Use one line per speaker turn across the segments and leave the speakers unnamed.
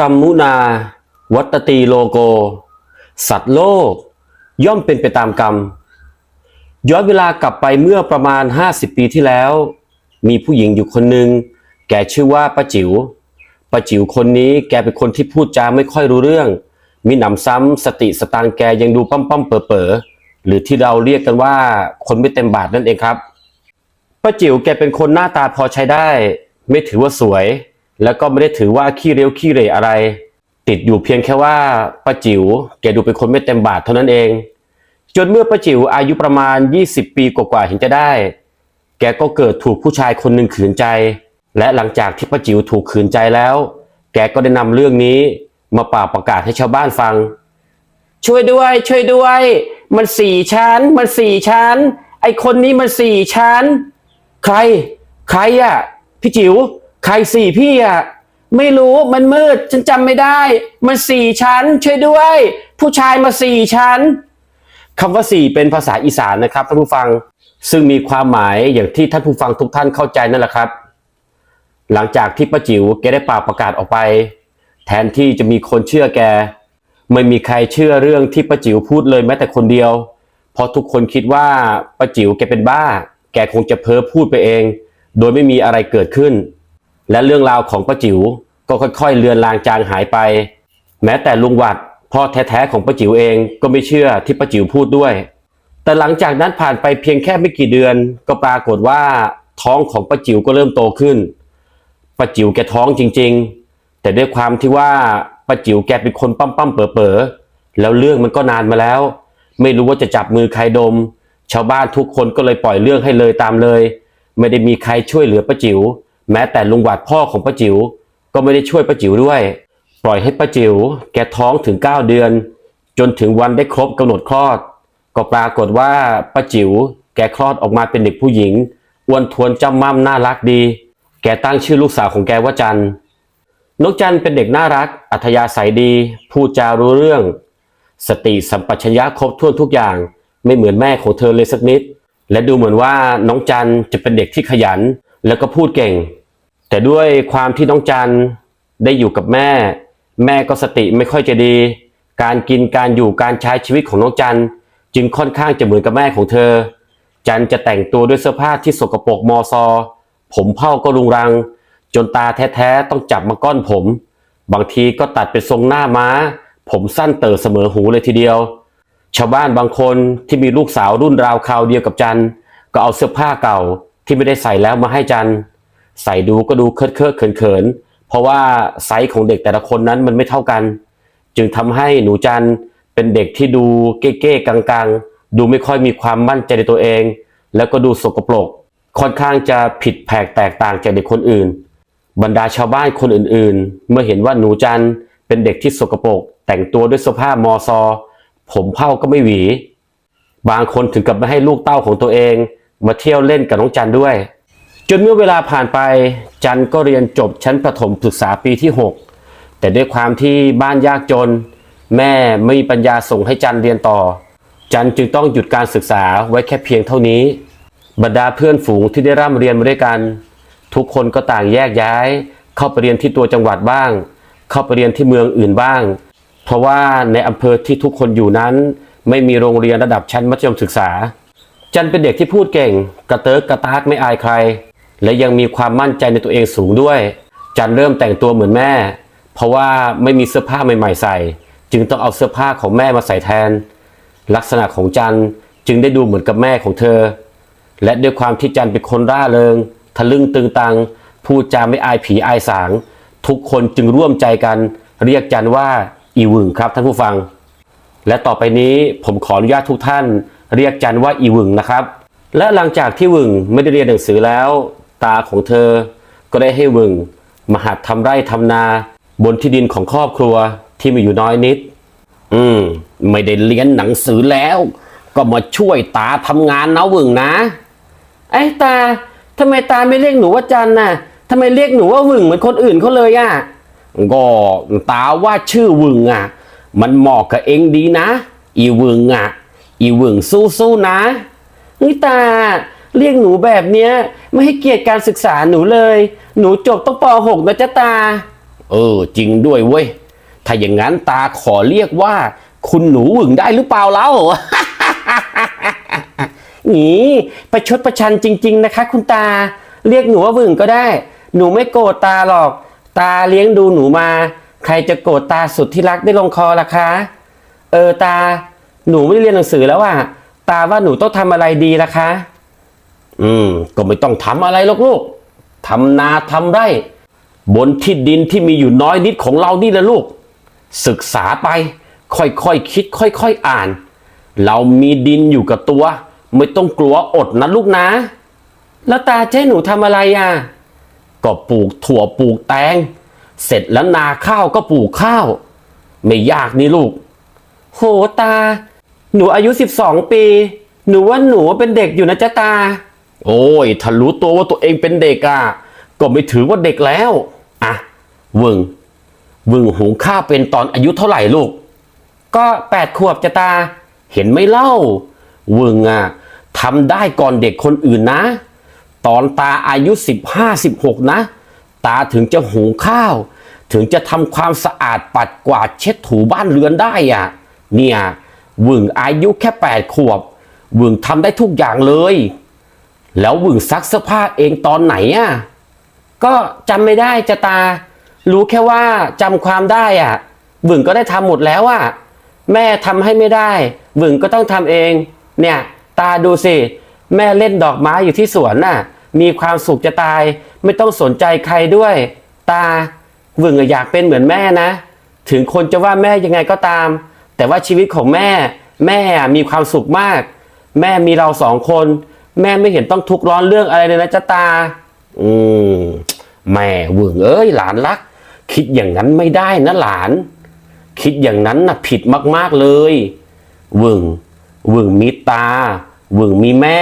กรรมุนา วัตตีโลโก สัตว์โลก ย่อมเป็นไปตามกรรม ย้อนเวลากลับไปเมื่อประมาณ 50 ปีที่แล้ว มีผู้หญิงอยู่คนหนึ่งแกชื่อว่าป้าจิ๋วป้าจิ๋วคนนี้แกเป็นคนที่พูดจาไม่ค่อยรู้เรื่อง มีหนำซ้ำสติสตางแกยังดูปั้มปั้มเป๋อเป๋อๆหรือที่เราเรียกกันว่าคนไม่เต็มบาทนั่นเองครับป้าจิ๋วแกเป็นคนหน้าตาพอใช้ได้ ไม่ถือว่าสวย แล้วก็ไม่ได้ถือว่าขี้เร็วขี้เหร่อะไร ติดอยู่เพียงแค่ว่าป้าจิ๋วแกดูเป็นคนไม่เต็มบาทเท่านั้นเอง จนเมื่อป้าจิ๋วอายุประมาณ 20 ปีกว่าๆเห็นจะได้ แกก็เกิดถูกผู้ชายคนหนึ่งขืนใจ และหลังจากที่ป้าจิ๋วถูกขืนใจแล้ว แกก็ได้นำเรื่องนี้มาป่าประกาศให้ชาวบ้านฟัง ช่วยด้วย ช่วยด้วย มันสี่ชั้น มันสี่ชั้น ไอคนนี้มันสี่ชั้น ใคร ใครอะพี่จิ๋ว ใครสี่พี่อะไม่รู้มันมืด ฉันจำไม่ได้ มันสี่ชั้นช่วยด้วย ผู้ชายมาสี่ชั้นคำว่าสี่เป็นภาษาอีสานนะครับท่านผู้ฟังซึ่งมีความหมายอย่างที่ท่านผู้ฟังทุกท่านเข้าใจนั่นแหละครับ หลังจากที่ป้าจิ๋วแกได้ป่ากประกาศออกไป แทนที่จะมีคนเชื่อแก ไม่มีใครเชื่อเรื่องที่ป้าจิ๋วพูดเลยแม้แต่คนเดียว เพราะทุกคนคิดว่าป้าจิ๋วแกเป็นบ้า แกคงจะเพ้อพูดไปเอง โดยไม่มีอะไรเกิดขึ้น และเรื่องราวของป้าจิ๋วก็ค่อยๆเลือนลางจางหายไป แม้แต่ลุงหวัดพ่อแท้ๆของป้าจิ๋วเองก็ไม่เชื่อที่ป้าจิ๋วพูดด้วย แต่หลังจากนั้นผ่านไปเพียงแค่ไม่กี่เดือน ก็ปรากฏว่าท้องของป้าจิ๋วก็เริ่มโตขึ้นป้าจิ๋วแกท้องจริง ๆ แต่ด้วยความที่ว่าป้าจิ๋วแกเป็นคนปั้มปั้มๆเป๋อเป๋อๆแล้วเรื่องมันก็นานมาแล้ว ไม่รู้ว่าจะจับมือใครดม ชาวบ้านทุกคนก็เลยปล่อยเรื่องให้เลยตามเลย ไม่ได้มีใครช่วยเหลือป้าจิ๋ว แม้แต่ลุงหวัดพ่อของป้าจิ๋วก็ไม่ได้ช่วยป้าจิ๋วด้วย ปล่อยให้ป้าจิ๋วแกท้องถึง 9 เดือน จนถึงวันได้ครบกำหนดคลอด ก็ปรากฏว่าป้าจิ๋วแกคลอดออกมาเป็นเด็กผู้หญิงอ้วนทวนจำม่ำน่ารักดี แกตั้งชื่อลูกสาวของแกว่าจันนกจันเป็นเด็กน่ารัก อัธยาศัยดี พูดจารู้เรื่อง สติสัมปชัญญะครบถ้วนทุกอย่าง ไม่เหมือนแม่ของเธอเลยสักนิด และดูเหมือนว่าน้องจันจะเป็นเด็กที่ขยัน แล้วก็พูดเก่ง แต่ด้วยความที่น้องจันได้อยู่กับแม่ แม่ก็สติไม่ค่อยจะดี การกินการอยู่การใช้ชีวิตของน้องจันจึงค่อนข้างจะเหมือนกับแม่ของเธอ จันจะแต่งตัวด้วยเสื้อผ้าที่สกปรกมอซอ ผมเผ้าก็รุงรัง จนตาแท้ๆต้องจับมาก้อนผม บางทีก็ตัดเป็นทรงหน้าม้า ผมสั้นเติ่เสมอหูเลยทีเดียว ชาวบ้านบางคนที่มีลูกสาวรุ่นราวคราวเดียวกับจันก็เอาเสื้อผ้าเก่าที่ไม่ได้ใส่แล้วมาให้จัน ใส่ดูก็ดูเคอะเคอะเขินเขินเพราะว่าไซส์ของเด็กแต่ละคนนั้นมันไม่เท่ากัน จึงทำให้หนูจันเป็นเด็กที่ดูเก้ๆกังๆ ดูไม่ค่อยมีความมั่นใจในตัวเอง แล้วก็ดูสกปรกค่อนข้างจะผิดแผกแตกต่างจากเด็กคนอื่น บรรดาชาวบ้านคนอื่นๆ เมื่อเห็นว่าหนูจันเป็นเด็กที่สกปรกแต่งตัวด้วยเสื้อผ้ามอซอ ผมเผ้าก็ไม่หวี บางคนถึงกับไม่ให้ลูกเต้าของตัวเอง มาเที่ยวเล่นกับน้องจันด้วย จนเมื่อเวลาผ่านไปจันก็เรียนจบชั้นประถมศึกษาปีที่ 6 แต่ด้วยความที่บ้านยากจน แม่ไม่มีปัญญาส่งให้จันเรียนต่อ จันจึงต้องหยุดการศึกษาไว้แค่เพียงเท่านี้ บรรดาเพื่อนฝูงที่ได้ร่ำเรียนมาด้วยกัน ทุกคนก็ต่างแยกย้าย เข้าไปเรียนที่ตัวจังหวัดบ้าง เข้าไปเรียนที่เมืองอื่นบ้าง เพราะว่าในอำเภอที่ทุกคนอยู่นั้น ไม่มีโรงเรียนระดับชั้นมัธยมศึกษา จันเป็นเด็กที่พูดเก่ง กระเติกกระตากไม่อายใคร และยังมีความมั่นใจในตัวเองสูงด้วย จันเริ่มแต่งตัวเหมือนแม่ เพราะว่าไม่มีเสื้อผ้าใหม่ๆใส่ จึงต้องเอาเสื้อผ้าของแม่มาใส่แทน ลักษณะของจันจึงได้ดูเหมือนกับแม่ของเธอ และด้วยความที่จันเป็นคนร่าเริง ทะลึ่งตึงตังพูดจาไม่อายผีอายสาง ทุกคนจึงร่วมใจกัน เรียกจันว่าอีวึงครับท่านผู้ฟัง และต่อไปนี้ผมขออนุญาตทุกท่าน เรียกจันว่าอีวึงนะครับ และหลังจากที่วึงไม่ได้เรียนหนังสือแล้ว ตาของเธอ ก็ได้ให้วึงมาหัดทำไร่ทำนา บนที่ดินของครอบครัวที่มีอยู่น้อยนิด อืม ไม่ได้เรียนหนังสือแล้ว ก็มาช่วยตาทำงานนะวึงนะ ไอ้ตาทำไมตาไม่เรียกหนูว่าจันน่ะทำไมเรียกหนูว่าวึงเหมือนคนอื่นเขาเลยอะก็ตาว่าชื่อวึงอะ มันเหมาะกับเองดีนะ อีวึงอะ อีวึงสู้ๆนะนี่ตา เรียกหนูแบบเนี้ย ไม่ให้เกียรติการศึกษาหนูเลย หนูจบต้องป .6 นะจ๊ะตา เออ จริงด้วยเว้ย ถ้าอย่างนั้นตาขอเรียกว่า คุณหนูหวึงได้หรือเปล่าเล่า นี่ประชดประชันจริง ๆ นะคะ คุณตา เรียกหนูว่าหวึงก็ได้ หนูไม่โกรธตาหรอก ตาเลี้ยงดูหนูมา ใครจะโกรธตาสุดที่รักได้ลงคอล่ะคะ เออตา หนูไม่ได้เรียนหนังสือแล้วอะตาว่าหนูต้องทำอะไรดีล่ะคะ อืม ก็ไม่ต้องทำอะไรหรอกลูกทำนาทำไร่ บนที่ดินที่มีอยู่น้อยนิดของเรานี่แหละลูก ศึกษาไป ค่อยๆคคิด ค่อยๆออ่าน เรามีดินอยู่กับตัว ไม่ต้องกลัวอดนะลูกนะ แล้วตาจะให้หนูทำอะไรอะ ก็ปลูกถั่วปลูกแตง เสร็จแล้วนาข้าวก็ปลูกข้าว ไม่ยากนี่ลูก โหตา หนูอายุ 12 ปี หนูว่าหนูเป็นเด็กอยู่นะจ๊ะตา โอ้ยถ้ารู้ตัวว่าตัวเองเป็นเด็กอะก็ไม่ถือว่าเด็กแล้วอะวึงวึงหุงข้าเป็นตอนอายุเท่าไหร่ลูก ก็แปดขวบจะตา เห็นไม่เล่าวึงอะทำได้ก่อนเด็กคนอื่นนะ ตอนตาอายุสิบห้าสิบหกนะ ตาถึงจะหุงข้าว ถึงจะทำความสะอาดปัดกวาดเช็ดถูบ้านเรือนได้อะ เนี่ยวึงอายุแค่แปดขวบวึงทำได้ทุกอย่างเลย แล้ววึงซักเสื้อผ้าเองตอนไหนอะก็จำไม่ได้จะตา รู้แค่ว่าจำความได้อะหวึงก็ได้ทำหมดแล้วอะแม่ทำให้ไม่ได้หวึงก็ต้องทำเอง เนี่ย ตาดูสิ แม่เล่นดอกไม้อยู่ที่สวนน่ะ มีความสุขจะตาย ไม่ต้องสนใจใครด้วย ตาหวึงอยากเป็นเหมือนแม่นะ ถึงคนจะว่าแม่ยังไงก็ตาม แต่ว่าชีวิตของแม่ แม่อะมีความสุขมาก แม่มีเราสองคน แม่ไม่เห็นต้องทุกข์ร้อนเรื่องอะไรเลยนะจ๊ะตา อืมแม่เวึงเอ้ยหลานรัก คิดอย่างนั้นไม่ได้นะหลาน คิดอย่างนั้นนะผิดมากๆเลยเวึงเวึงมีตาเวึงมีแม่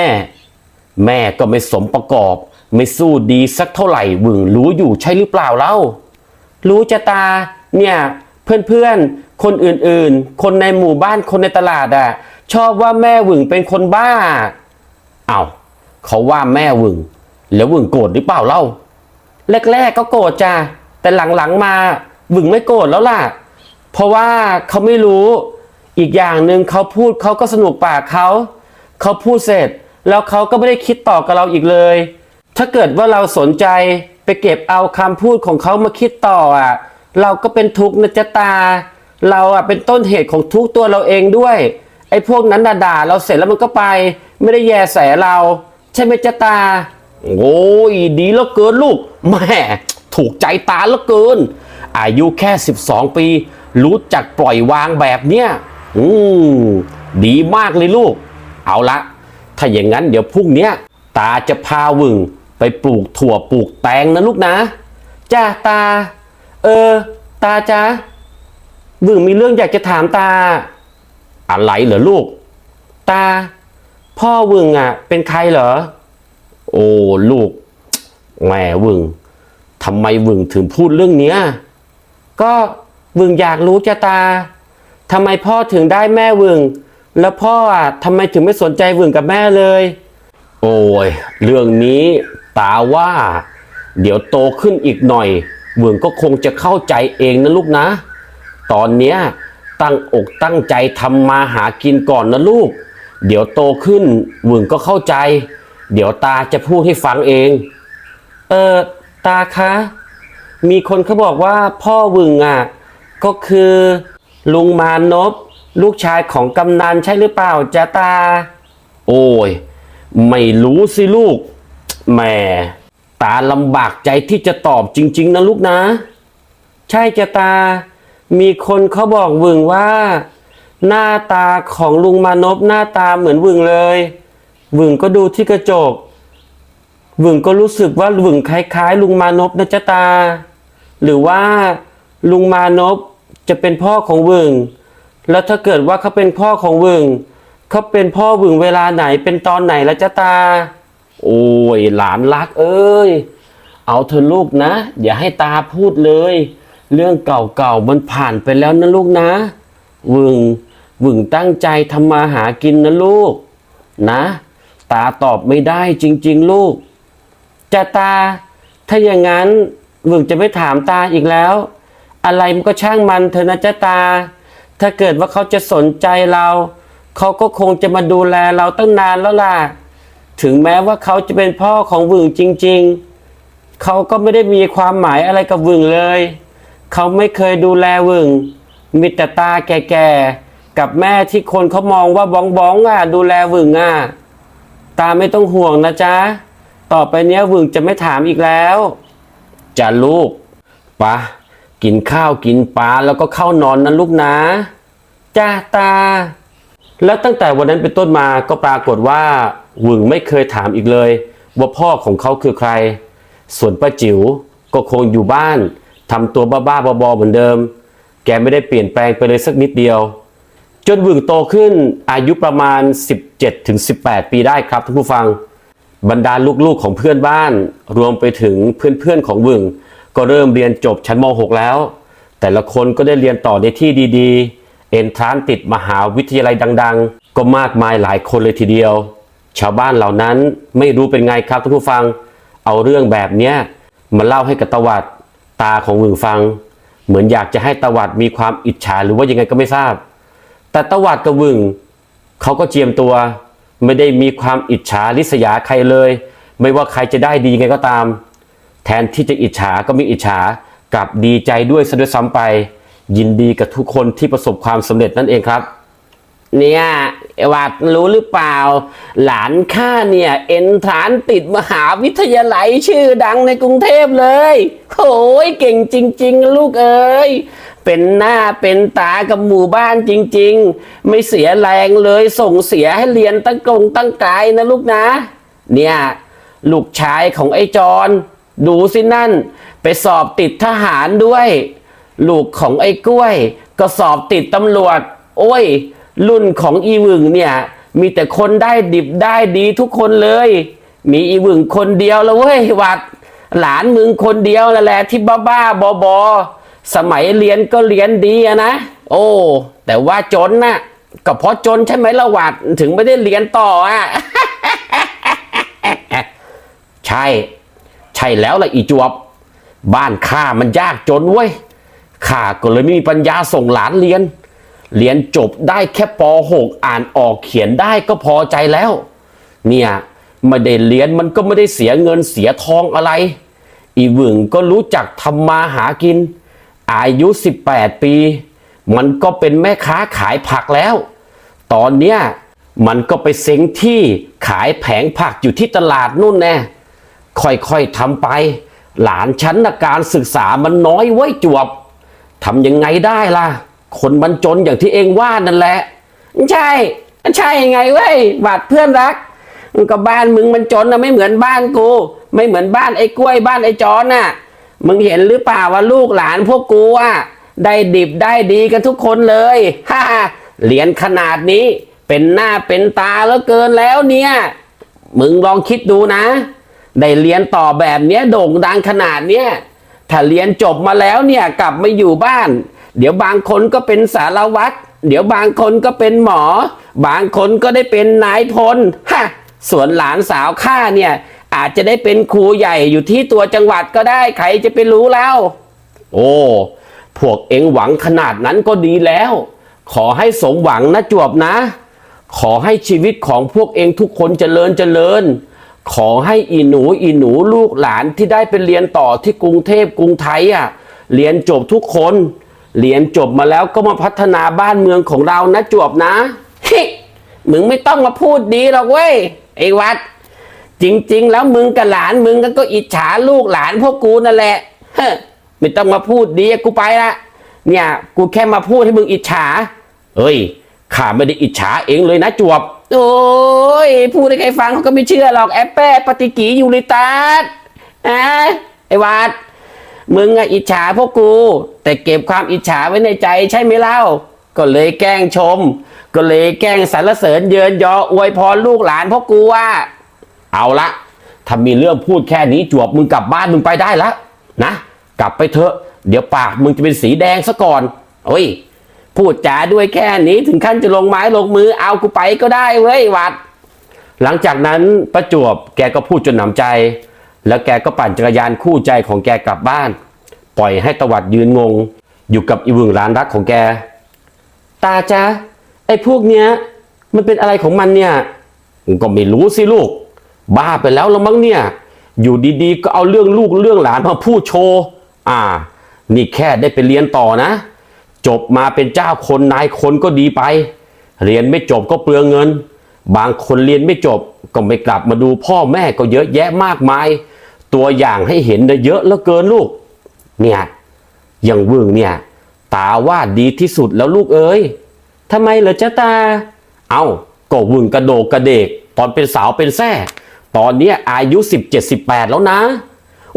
แม่ก็ไม่สมประกอบ ไม่สู้ดีสักเท่าไหร่เวึงรู้อยู่ใช่หรือเปล่าเล่า รู้จะตาเนี่ยเพื่อนๆ คนอื่นๆ คนในหมู่บ้านคนในตลาดอะ ชอบว่าแม่หวึงเป็นคนบ้า เอา้าเขาว่าแม่วึง แล้ววึงโกรธหรือเปล่าเล่า แรกๆก็โกรธจ้ะแต่หลังๆมาวึงไม่โกรธแล้วล่ะ เพราะว่าเขาไม่รู้อีกอย่างหนึ่งเขาพูดเขาก็สนุกปากเขาเขาพูดเสร็จ แล้วเขาก็ไม่ได้คิดต่อกับเราอีกเลย ถ้าเกิดว่าเราสนใจไปเก็บเอาคำพูดของเขามาคิดต่ออะ เราก็เป็นทุกข์นะจ๊ะตา เราอะเป็นต้นเหตุของทุกตัวเราเองด้วย ไอ้พวกนั้นด่าเราเสร็จแล้วมันก็ไป ไม่ได้แยแสเรา ใช่ไหมจ๊ะตา โอ้ยดีเหลือเกินลูกแม่ถูกใจตาเหลือเกิน อายุแค่ 12 ปี รู้จักปล่อยวางแบบเนี้ยอืมดีมากเลยลูก เอาละ ถ้าอย่างนั้นเดี๋ยวพรุ่งเนี้ยตาจะพาวึงไปปลูกถั่วปลูกแตงนะลูกนะ จ้าตา เออ ตาจ้าวึงมีเรื่องอยากจะถามตา อะไรเหรอลูก ตา พ่อหวึงอะ เป็นใครเหรอ โอ้ลูกแหมหวึงทำไมหวึงถึงพูดเรื่องเนี้ยก็หวึงอยากรู้จะตาทำไมพ่อถึงได้แม่หวึง แล้วพ่ออะทำไมถึงไม่สนใจหวึงกับแม่เลย โอ้ยเรื่องนี้ตาว่า เดี๋ยวโตขึ้นอีกหน่อยหวึงก็คงจะเข้าใจเองนะลูกนะ ตอนเนี้ยตั้งอกตั้งใจทำมาหากินก่อนนะลูก เดี๋ยวโตขึ้นหวึงก็เข้าใจ เดี๋ยวตาจะพูดให้ฟังเอง เออตาคะ มีคนเขาบอกว่าพ่อวึงอะ ก็คือลุงมานพลูกชายของกำนันใช่หรือเปล่าจ๊ะตา โอ้ย ไม่รู้สิลูกแหม่ตาลำบากใจที่จะตอบจริง ๆ นะลูกนะ ใช่จะตา มีคนเขาบอกวึงว่า หน้าตาของลุงมานพหน้าตาเหมือนวึงเลย วึงก็ดูที่กระจก วึงก็รู้สึกว่าวึงคล้ายๆ ลุงมานพนะจ๊ะตา หรือว่าลุงมานพจะเป็นพ่อของวึง แล้วถ้าเกิดว่าเขาเป็นพ่อของวึงเขาเป็นพ่อวึงเวลาไหนเป็นตอนไหนละจ๊ะตา โอ้ยหลานรักเอ้ย เอาเธอะลูกนะ อย่าให้ตาพูดเลย เรื่องเก่าๆมันผ่านไปแล้วนะลูกนะ วึง หวึงตั้งใจทำมาหากินนะลูก นะ ตาตอบไม่ได้จริง ๆ ลูกจะตา ถ้าอย่างนั้นหวึงจะไม่ถามตาอีกแล้ว อะไรมันก็ช่างมันเถอะนะจ๊ะตา ถ้าเกิดว่าเขาจะสนใจเรา เขาก็คงจะมาดูแลเราตั้งนานแล้วล่ะ ถึงแม้ว่าเขาจะเป็นพ่อของหวึงจริง ๆเขาก็ไม่ได้มีความหมายอะไรกับวึงเลย เขาไม่เคยดูแลวึง มีแต่ตาแก่ๆ กับแม่ที่คนเขามองว่าบ้องบ้องอะดูแลวึงอะตาไม่ต้องห่วงนะจ๊ะ ต่อไปเนี้ยวึงจะไม่ถามอีกแล้วจ้ะลูกปะกินข้าวกินปลาแล้วก็เข้านอนนะลูกนะจ้าตา แล้วตั้งแต่วันนั้นเป็นต้นมาก็ปรากฏว่าวึงไม่เคยถามอีกเลย ว่าพ่อของเขาคือใคร ส่วนป้าจิ๋วก็คงอยู่บ้านทำตัวบ้าๆบอๆเหมือนเดิม แกไม่ได้เปลี่ยนแปลงไปเลยสักนิดเดียว จนวึงโตขึ้นอายุประมาณ 17-18 ปีได้ครับท่านผู้ฟัง บรรดาลูกๆของเพื่อนบ้าน รวมไปถึงเพื่อนๆของวึงก็เริ่มเรียนจบชั้นม .6 แล้ว แต่ละคนก็ได้เรียนต่อในที่ดีๆ เอนทรานติดมหาวิทยาลัยดัง ๆ ก็มากมายหลายคนเลยทีเดียว ชาวบ้านเหล่านั้นไม่รู้เป็นไงครับท่านผู้ฟัง เอาเรื่องแบบเนี้ยมาเล่าให้กับตวัดตาของวึงฟัง เหมือนอยากจะให้ตวัดมีความอิจฉาหรือว่ายังไงก็ไม่ทราบ แต่ตวัดกระวึงเขาก็เจียมตัว ไม่ได้มีความอิจฉาริษยาใครเลย ไม่ว่าใครจะได้ดีไงก็ตาม แทนที่จะอิจฉาก็มีอิจฉากลับดีใจด้วยซะด้วยซ้ำไป ยินดีกับทุกคนที่ประสบความสำเร็จนั่นเองครับ เนี่ยไอวัดรู้หรือเปล่า หลานข้าเนี่ยเอ็นฐานติดมหาวิทยาลัยชื่อดังในกรุงเทพเลยโอ้ยเก่งจริง ๆ ลูกเอ้ยเป็นหน้าเป็นตากับหมู่บ้านจริง ๆ ไม่เสียแรงเลยส่งเสียให้เรียนตั้งกงตั้งกายนะลูกนะ เนี่ยลูกชายของไอ้จอนดูสินั่น ไปสอบติดทหารด้วย ลูกของไอ้กล้วย ก็สอบติดตำรวจ โอ้ย รุ่นของอีวึงเนี่ย มีแต่คนได้ดิบได้ดีทุกคนเลย มีอีวึงคนเดียวแล้วเว้ยหวัด หลานมึงคนเดียวนั่นแหละที่บ้าบ้าบอบอสมัยเรียนก็เรียนดีนะ โอ้ แต่ว่าจนน่ะก็เพราะจนใช่ไหมละหวัดถึงไม่ได้เรียนต่ออะใช่ ใช่แล้วล่ะอีจวบ บ้านข้ามันยากจนเว้ยข้าก็เลยไม่มีปัญญาส่งหลานเรียน เรียนจบได้แค่ป .6 อ่านออกเขียนได้ก็พอใจแล้ว เนี่ยไม่ได้เรียนมันก็ไม่ได้เสียเงินเสียทองอะไร อีวึงก็รู้จักทำมาหากิน อายุ 18 ปี มันก็เป็นแม่ค้าขายผักแล้ว ตอนเนี้ยมันก็ไปเซ็งที่ขายแผงผักอยู่ที่ตลาดนู่นแน่ค่อยๆทำไป หลานฉันนการศึกษามันน้อยไว้จวบทำยังไงได้ล่ะ คนมันจนอย่างที่เองว่านั่นแหละ ใช่ ใช่ไงเว้ยบาดเพื่อนรักก็บ้านมึงมันจนนะไม่เหมือนบ้านกู ไม่เหมือนบ้านไอ้กล้วยบ้านไอ้จอนน่ะ มึงเห็นหรือเปล่าว่าลูกหลานพวกกูอะได้ดิบได้ดีกันทุกคนเลยฮ่าเหรียญขนาดนี้เป็นหน้าเป็นตาแล้วเกินแล้วเนี่ย มึงลองคิดดูนะ ได้เรียนต่อแบบเนี้ยโด่งดังขนาดเนี้ยถ้าเรียนจบมาแล้วเนี่ยกลับมาอยู่บ้าน เดี๋ยวบางคนก็เป็นสารวัตรเดี๋ยวบางคนก็เป็นหมอ บางคนก็ได้เป็นนายพลฮะส่วนหลานสาวข้าเนี่ย อาจจะได้เป็นครูใหญ่อยู่ที่ตัวจังหวัดก็ได้ใครจะไปรู้แล้ว โอ้พวกเอ็งหวังขนาดนั้นก็ดีแล้ว ขอให้สมหวังนะจวบนะ ขอให้ชีวิตของพวกเองทุกคนเจริญเจริญ ขอให้อีหนูอีหนูลูกหลานที่ได้ไปเรียนต่อที่กรุงเทพกรุงไทยอะเรียนจบทุกคน เรียนจบมาแล้วก็มาพัฒนาบ้านเมืองของเรานะจวบนะเฮ้มึงไม่ต้องมาพูดดีหรอกเว้ยไอ้วัด จริง ๆ แล้วมึงกับหลานมึงก็อิจฉาลูกหลานพวกกูนั่นแหละเฮ้ไม่ต้องมาพูดดีกูไปละเนี่ย กูแค่มาพูดให้มึงอิจฉาเอ้ยข้าไม่ได้อิจฉาเองเลยนะจวบ โอ้ยพูดให้ใครฟังเขาก็ไม่เชื่อหรอกแอปเปิลปฏิกิริยูริตัสอะไอ้วาด มึงอะอิจฉาพวกกู แต่เก็บความอิจฉาไว้ในใจใช่ไหมเล่า ก็เลยแกล้งชม ก็เลยแกล้งสรรเสริญเยินยออวยพรลูกหลานพวกกูว่า เอาละถ้ามีเรื่องพูดแค่นี้จวบมึงกลับบ้านมึงไปได้ละนะกลับไปเถอะ เดี๋ยวปากมึงจะเป็นสีแดงซะก่อนโอ้ยพูดจาด้วยแค่นี้ถึงขั้นจะลงไม้ลงมือเอากูไปก็ได้เว้ยหวัด หลังจากนั้นประจวบแกก็พูดจนหนำใจ แล้วแกก็ปั่นจักรยานคู่ใจของแกกลับบ้าน ปล่อยให้ตวัดยืนงง อยู่กับอีวึงร้านรักของแก ตาจ๊ะไอ้พวกเนี้ย มันเป็นอะไรของมันเนี่ยก็ไม่รู้สิลูก บ้าไปแล้วละมั้งเนี่ย อยู่ดีๆ ก็เอาเรื่องลูกเรื่องหลานมาพูดโชว์อ่า นี่แค่ได้ไปเรียนต่อนะ จบมาเป็นเจ้าคนนายคนก็ดีไป เรียนไม่จบก็เปลืองเงิน บางคนเรียนไม่จบ ก็ไม่กลับมาดูพ่อแม่ก็เยอะแยะมากมาย ตัวอย่างให้เห็นได้เยอะเหลือเกินลูก เนี่ยอย่างวึงเนี่ย ตาว่าดีที่สุดแล้วลูกเอ้ยทำไมเหรอจ๊ะตา เอา้าก็วึงกระโดกกระเดก ตอนเป็นสาวเป็นแท่ตอนนี้อายุสิบเจ็ดสิบแปดแล้วนะ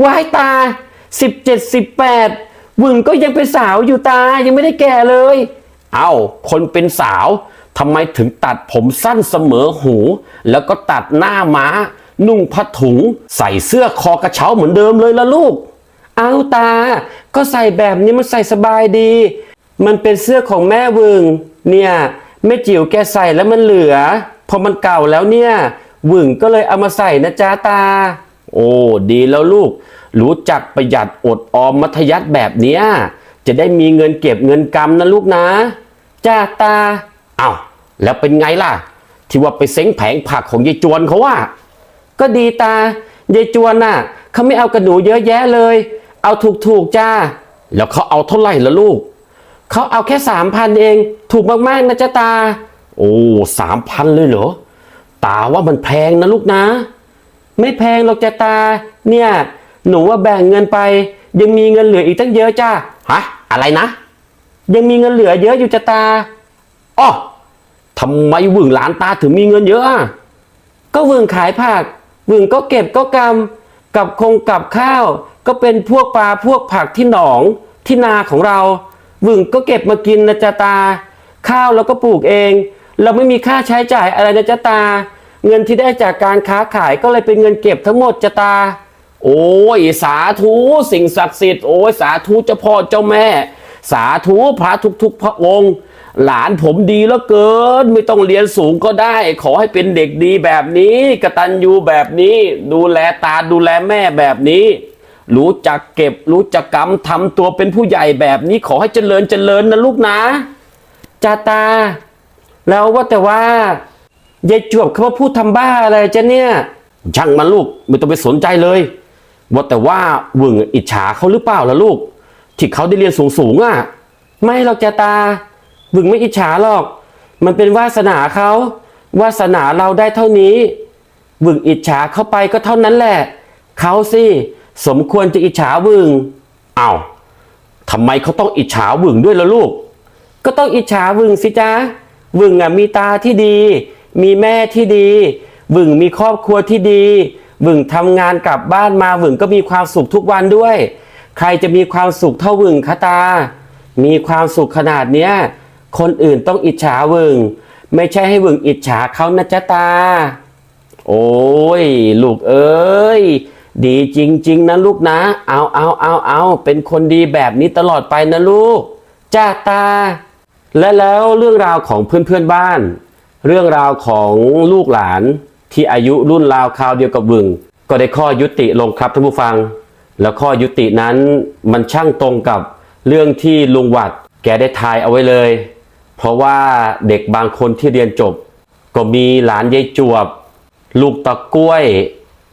วายตาสิบเจ็ดสิบแปดวึงก็ยังเป็นสาวอยู่ตายังไม่ได้แก่เลย เอา้าคนเป็นสาว ทำไมถึงตัดผมสั้นเสมอหู แล้วก็ตัดหน้าม้า นุ่งผ้าถุง ใส่เสื้อคอกระเช้าเหมือนเดิมเลยละลูก เอาตา ก็ใส่แบบนี้มันใส่สบายดี มันเป็นเสื้อของแม่วึง เนี่ยแม่จิ๋วแกใส่แล้วมันเหลือ พอมันเก่าแล้วเนี่ยวึงก็เลยเอามาใส่นะจ๊ะตา โอ้ดีแล้วลูก รู้จักประหยัดอดออมมัธยัติแบบเนี้ยจะได้มีเงินเก็บเงินกำนะลูกนะจ้าตา อา้าแล้วเป็นไงล่ะ ที่ว่าไปเซ้งแผงผักของยายจวนเขาว่า ก็ดีตายายจวนน่ะเขาไม่เอากระหนูเยอะแยะเลย เอาถูกๆจ้า แล้วเขาเอาเท่าไหร่ละลูกเขาเอาแค่สามพันเอง ถูกมากๆนะจ๊ะตา โอ้สามพันเลยเหรอตาว่ามันแพงนะลูกนะ ไม่แพงหรอกจ้ะตา เนี่ย หนูว่าแบ่งเงินไป ยังมีเงินเหลืออีกตั้งเยอะจ้าฮะอะไรนะ ยังมีเงินเหลือเยอะอยู่จ้ะตาอ้อ ทำไมวึงหลานตาถึงมีเงินเยอะอะก็วึงขายผักวึงก็เก็บก็กำกับคงกับข้าว ก็เป็นพวกปลาพวกผักที่หนองที่นาของเราวึงก็เก็บมากินนะจ๊ะตา ข้าวเราก็ปลูกเอง เราไม่มีค่าใช้จ่ายอะไรนะจ๊ะตา เงินที่ได้จากการค้าขายก็เลยเป็นเงินเก็บทั้งหมดจ๊ะตา โอ้ยสาธุสิ่งศักดิ์สิทธิ์โอ้ยสาธุเจ้าพ่อเจ้าแม่ สาธุพระทุกๆพระองค์ หลานผมดีเหลือเกิน ไม่ต้องเรียนสูงก็ได้ ขอให้เป็นเด็กดีแบบนี้กระตัญญูแบบนี้ ดูแลตาดูแลแม่แบบนี้ รู้จักเก็บรู้จักกำทำตัวเป็นผู้ใหญ่แบบนี้ ขอให้เจริญเจริญนะลูกนะจาตา แล้วว่าแต่ว่ายายจวบเขาพูดทำบ้าอะไรจะเนี่ยช่างมันลูกไม่ต้องไปสนใจเลย ว่าแต่ว่าวึงอิจฉาเขาหรือเปล่าล่ะลูก ที่เขาได้เรียนสูงสูงอะ ไม่หรอกจ้าตา หวึงไม่อิจฉาหรอก มันเป็นวาสนาเขาวาสนาเราได้เท่านี้หวึงอิจฉาเข้าไปก็เท่านั้นแหละ เขาสิสมควรจะอิจฉาหวึงเอ้าทำไมเขาต้องอิจฉาหวึงด้วยล่ะลูก ก็ต้องอิจฉาหวึงสิจ้าหวึงอะมีตาที่ดี มีแม่ที่ดีหวึงมีครอบครัวที่ดีหวึงทำงานกลับบ้านมาหวึงก็มีความสุขทุกวันด้วย ใครจะมีความสุขเท่าหวึงคะตา มีความสุขขนาดเนี้ย คนอื่นต้องอิจฉาหวึงไม่ใช่ให้หวึงอิจฉาเขานะจ๊ะตา โอ้ย ลูกเอ้ย ดีจริง ๆ นะลูกนะ เอาเอาเอาเอาเป็นคนดีแบบนี้ตลอดไปนะลูก จ้าตา และแล้วเรื่องราวของเพื่อนๆบ้าน เรื่องราวของลูกหลานที่อายุรุ่นราวคราวเดียวกับวึง ก็ได้ข้อยุติลงครับท่านผู้ฟัง แล้วข้อยุตินั้นมันช่างตรงกับเรื่องที่ลุงวัดแกได้ทายเอาไว้เลย เพราะว่าเด็กบางคนที่เรียนจบ ก็มีหลานยายจวบ ลูกตะกล้วย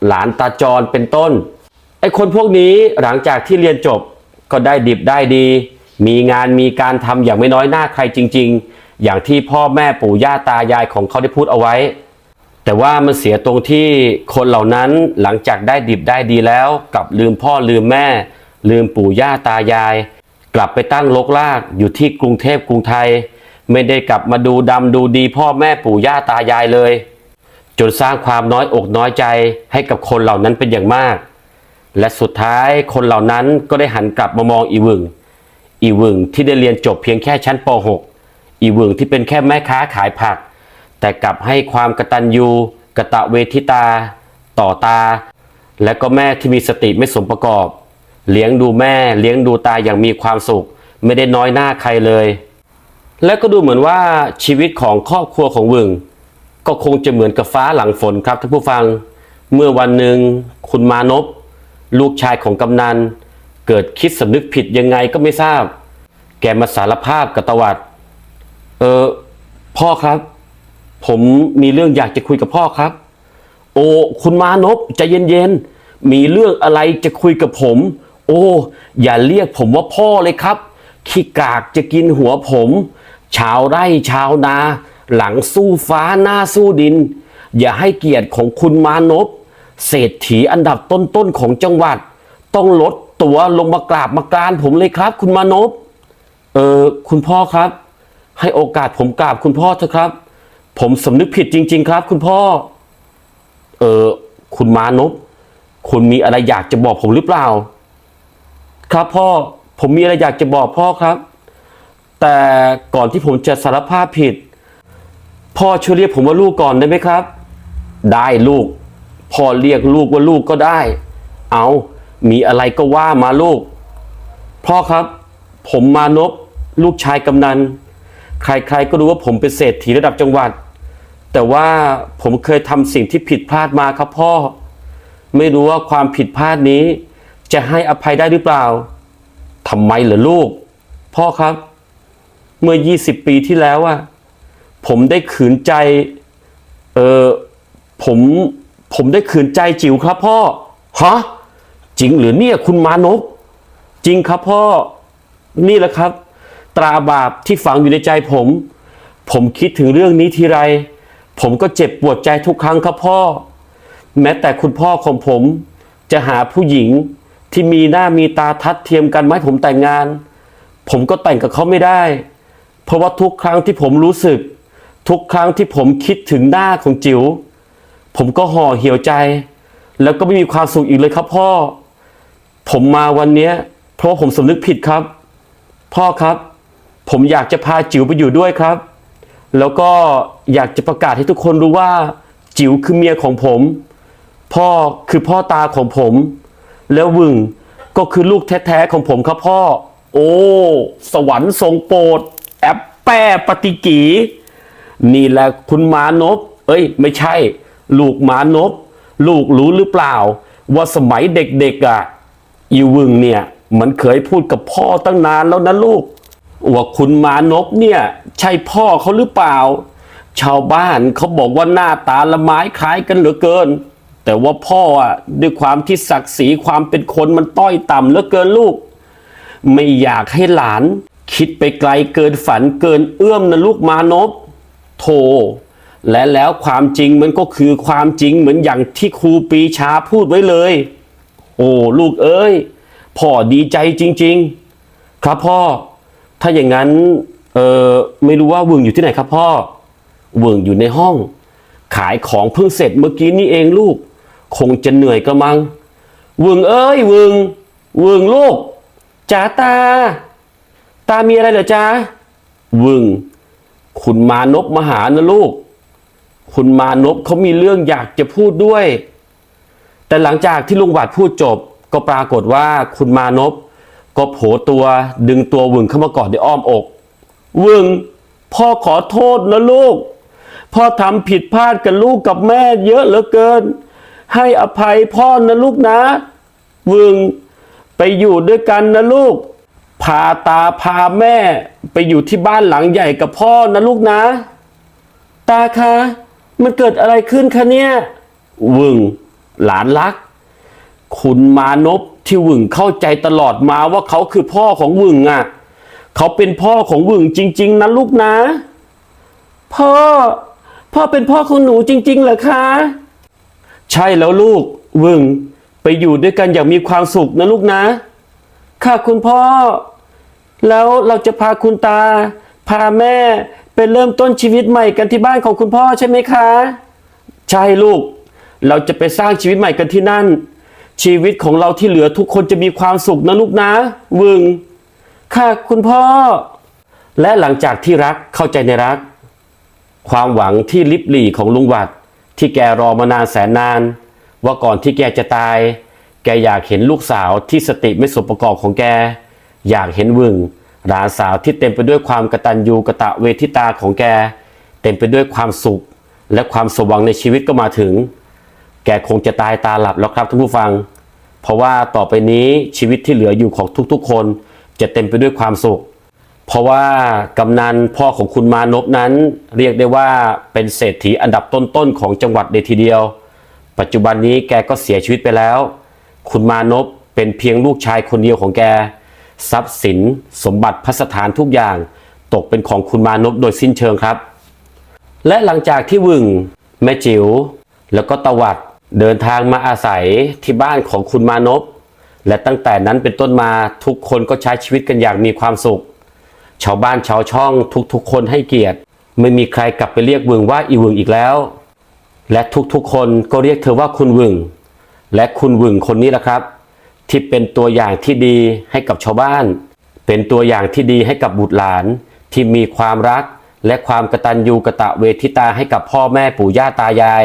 หลานตาจรเป็นต้นไอ้คนพวกนี้หลังจากที่เรียนจบก็ได้ดิบได้ดี มีงานมีการทำอย่างไม่น้อยหน้าใครจริง ๆ อย่างที่พ่อแม่ปู่ย่าตายายของเขาได้พูดเอาไว้ แต่ว่ามันเสียตรงที่คนเหล่านั้นหลังจากได้ดิบได้ดีแล้วกลับลืมพ่อลืมแม่ ลืมปู่ย่าตายาย กลับไปตั้งลกลากอยู่ที่กรุงเทพกรุงไทย ไม่ได้กลับมาดูดำดูดีพ่อแม่ปู่ย่าตายายเลย จนสร้างความน้อยอกน้อยใจให้กับคนเหล่านั้นเป็นอย่างมาก และสุดท้ายคนเหล่านั้นก็ได้หันกลับมามองอีวึง อีวึงที่ได้เรียนจบเพียงแค่ชั้นป .6 อีวึงที่เป็นแค่แม่ค้าขายผัก แต่กลับให้ความกตัญญูกะตะเวทิตา ต่อตา และก็แม่ที่มีสติไม่สมประกอบ เลี้ยงดูแม่เลี้ยงดูตาอย่างมีความสุข ไม่ได้น้อยหน้าใครเลย และก็ดูเหมือนว่าชีวิตของครอบครัวของวึง ก็คงจะเหมือนกับฟ้าหลังฝนครับท่านผู้ฟัง เมื่อวันหนึ่งคุณมานพลูกชายของกำนัน เกิดคิดสำนึกผิดยังไงก็ไม่ทราบ แกมาสารภาพกับตวัดเออพ่อครับ ผมมีเรื่องอยากจะคุยกับพ่อครับ โอ้คุณมานพใจเย็นๆมีเรื่องอะไรจะคุยกับผม โอ้ อย่าเรียกผมว่าพ่อเลยครับขี้กากจะกินหัวผม ชาวไร่ชาวนา หลังสู้ฟ้าหน้าสู้ดิน อย่าให้เกียรติของคุณมานพเศรษฐีอันดับต้นๆของจังหวัด ต้องลดตัวลงมากราบมากรานผมเลยครับ คุณมานพเออคุณพ่อครับ ให้โอกาสผมกราบคุณพ่อเถอะครับ ผมสำนึกผิดจริง ๆ ครับ คุณพ่อ เออคุณมานพคุณมีอะไรอยากจะบอกผมหรือเปล่า ครับพ่อ ผมมีอะไรอยากจะบอกพ่อครับ แต่ก่อนที่ผมจะสารภาพผิด พ่อช่วยเรียกผมว่าลูกก่อนได้ไหมครับ ได้ลูก พ่อเรียกลูกว่าลูกก็ได้ เอามีอะไรก็ว่ามาลูก พ่อครับ ผมมานพลูกชายกำนัน ใครๆก็รู้ว่าผมเป็นเศรษฐีระดับจังหวัด แต่ว่าผมเคยทำสิ่งที่ผิดพลาดมาครับพ่อ ไม่รู้ว่าความผิดพลาดนี้ จะให้อภัยได้หรือเปล่าทำไมเหรอลูก พ่อครับ เมื่อ 20 ปีที่แล้วอะผมได้ขืนใจ เออผมผมได้ขืนใจจิ๋วครับพ่อฮะจริงหรือเนี่ยคุณมานพจริงครับพ่อนี่แหละครับ ตราบาปที่ฝังอยู่ในใจผม ผมคิดถึงเรื่องนี้ทีไร ผมก็เจ็บปวดใจทุกครั้งครับพ่อ แม้แต่คุณพ่อของผม จะหาผู้หญิงที่มีหน้ามีตาทัดเทียมกันมาให้ผมแต่งงาน ผมก็แต่งกับเขาไม่ได้ เพราะว่าทุกครั้งที่ผมรู้สึก ทุกครั้งที่ผมคิดถึงหน้าของจิ๋วผมก็ห่อเหี่ยวใจ แล้วก็ไม่มีความสุขอีกเลยครับพ่อ ผมมาวันนี้เพราะผมสำนึกผิดครับ พ่อครับ ผมอยากจะพาจิ๋วไปอยู่ด้วยครับ แล้วก็อยากจะประกาศให้ทุกคนรู้ว่าจิ๋วคือเมียของผม พ่อคือพ่อตาของผม แล้ววึงก็คือลูกแท้ๆของผมครับพ่อ โอ้ สวรรค์ทรงโปรด แอปแป้ปฏิกี นี่แหละคุณมานพเอ้ย ไม่ใช่ ลูกมานพลูกรู้หรือเปล่า ว่าสมัยเด็กๆอะอีวึงเนี่ย มันเคยพูดกับพ่อตั้งนานแล้วนะลูกว่าคุณมานพเนี่ย ใช่พ่อเขาหรือเปล่า ชาวบ้านเขาบอกว่าหน้าตาละไม้คล้ายกันเหลือเกิน แต่ว่าพ่ออะด้วยความที่ศักดิ์ศรีความเป็นคนมันต้อยต่ำเหลือเกินลูก ไม่อยากให้หลาน คิดไปไกลเกินฝันเกินเอื้อมนะลูกมานพโธและแล้วความจริงมันก็คือความจริงเหมือนอย่างที่ครูปีชาพูดไว้เลย โอ้ลูกเอ้ยพ่อดีใจจริง ๆ ครับพ่อ ถ้าอย่างนั้นเออไม่รู้ว่าเวึงอยู่ที่ไหนครับพ่อเวึงอยู่ในห้อง ขายของเพิ่งเสร็จเมื่อกี้นี่เองลูก คงจะเหนื่อยกระมังเวึงเอ้ยเวึงเวึงลูกจ๋าตา ตามีอะไรเหรอจ๊ะเวึง คุณมานพมาหานะลูก คุณมานพเขามีเรื่องอยากจะพูดด้วย แต่หลังจากที่ลุงหวัดพูดจบ ก็ปรากฏว่าคุณมานพก็โผล่ตัวดึงตัววึงเข้ามากอดในอ้อมอกวึง พ่อขอโทษนะลูก พ่อทำผิดพลาดกับลูกกับแม่เยอะเหลือเกิน ให้อภัยพ่อนะลูกนะวึง ไปอยู่ด้วยกันนะลูก พาตาพาแม่ไปอยู่ที่บ้านหลังใหญ่กับพ่อนะลูกนะ ตาคะ มันเกิดอะไรขึ้นคะเนี่ยวึงหลานรัก คุณมานพที่วึงเข้าใจตลอดมาว่าเขาคือพ่อของวึงอะ เขาเป็นพ่อของวึงจริง ๆนะลูกนะ พ่อ พ่อเป็นพ่อของหนูจริง ๆเหรอคะ ใช่แล้วลูกวึงไปอยู่ด้วยกันอย่างมีความสุขนะลูกนะ ค่ะคุณพ่อ แล้วเราจะพาคุณตา พาแม่ไปเริ่มต้นชีวิตใหม่กันที่บ้านของคุณพ่อใช่ไหมคะ ใช่ลูก เราจะไปสร้างชีวิตใหม่กันที่นั่น ชีวิตของเราที่เหลือทุกคนจะมีความสุขนะลูกนะ วึง ค่ะคุณพ่อ และหลังจากที่รักเข้าใจในรัก ความหวังที่ลิบหลี่ของลุงหวัด ที่แกรอมานานแสนนาน ว่าก่อนที่แกจะตาย แกอยากเห็นลูกสาวที่สติไม่สมประกอบของแก อยากเห็นวึงหลานสาวที่เต็มไปด้วยความกตัญญูกะตะเวทิตาของแก เต็มไปด้วยความสุข และความสมหวังในชีวิตก็มาถึง แกคงจะตายตาหลับแล้วครับท่านผู้ฟัง เพราะว่าต่อไปนี้ชีวิตที่เหลืออยู่ของทุกๆ คนจะเต็มไปด้วยความสุข เพราะว่ากำนันพ่อของคุณมานพนั้น เรียกได้ว่าเป็นเศรษฐีอันดับต้นๆของจังหวัดเลยทีเดียว ปัจจุบันนี้แกก็เสียชีวิตไปแล้ว คุณมานพเป็นเพียงลูกชายคนเดียวของแก ทรัพย์สิน สมบัติพัสถานทุกอย่าง ตกเป็นของคุณมานพโดยสิ้นเชิงครับ และหลังจากที่วึง แม่จิ๋วแล้วก็ตวัดเดินทางมาอาศัยที่บ้านของคุณมานพและตั้งแต่นั้นเป็นต้นมาทุกคนก็ใช้ชีวิตกันอย่างมีความสุข ชาวบ้านชาวช่องทุกๆ คนให้เกียรติ ไม่มีใครกลับไปเรียกวึงว่าอีวึงอีกแล้ว และทุกๆ คนก็เรียกเธอว่าคุณวึง และคุณวึงคนนี้แหละครับ ที่เป็นตัวอย่างที่ดีให้กับชาวบ้าน เป็นตัวอย่างที่ดีให้กับบุตรหลาน ที่มีความรักและความกตัญญูกะตะเวทิตาให้กับพ่อแม่ปู่ย่าตายาย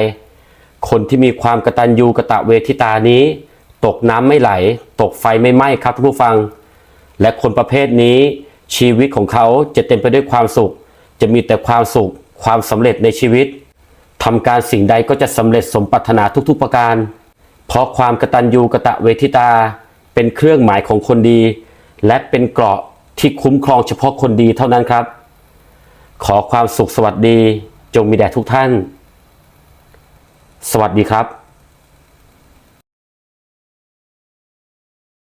คนที่มีความกตัญญูกะตะเวทิตานี้ ตกน้ำไม่ไหล ตกไฟไม่ไหม้ครับท่านผู้ฟัง และคนประเภทนี้ ชีวิตของเขาจะเต็มไปด้วยความสุข จะมีแต่ความสุข ความสำเร็จในชีวิตทำการสิ่งใดก็จะสำเร็จสมปรารถนาทุกๆประการ เพราะความกตัญญูกะตะเวทิตา เป็นเครื่องหมายของคนดี และเป็นเกราะที่คุ้มครองเฉพาะคนดีเท่านั้นครับ ขอความสุขสวัสดีจงมีแด่ทุกท่าน สวัสดีครับ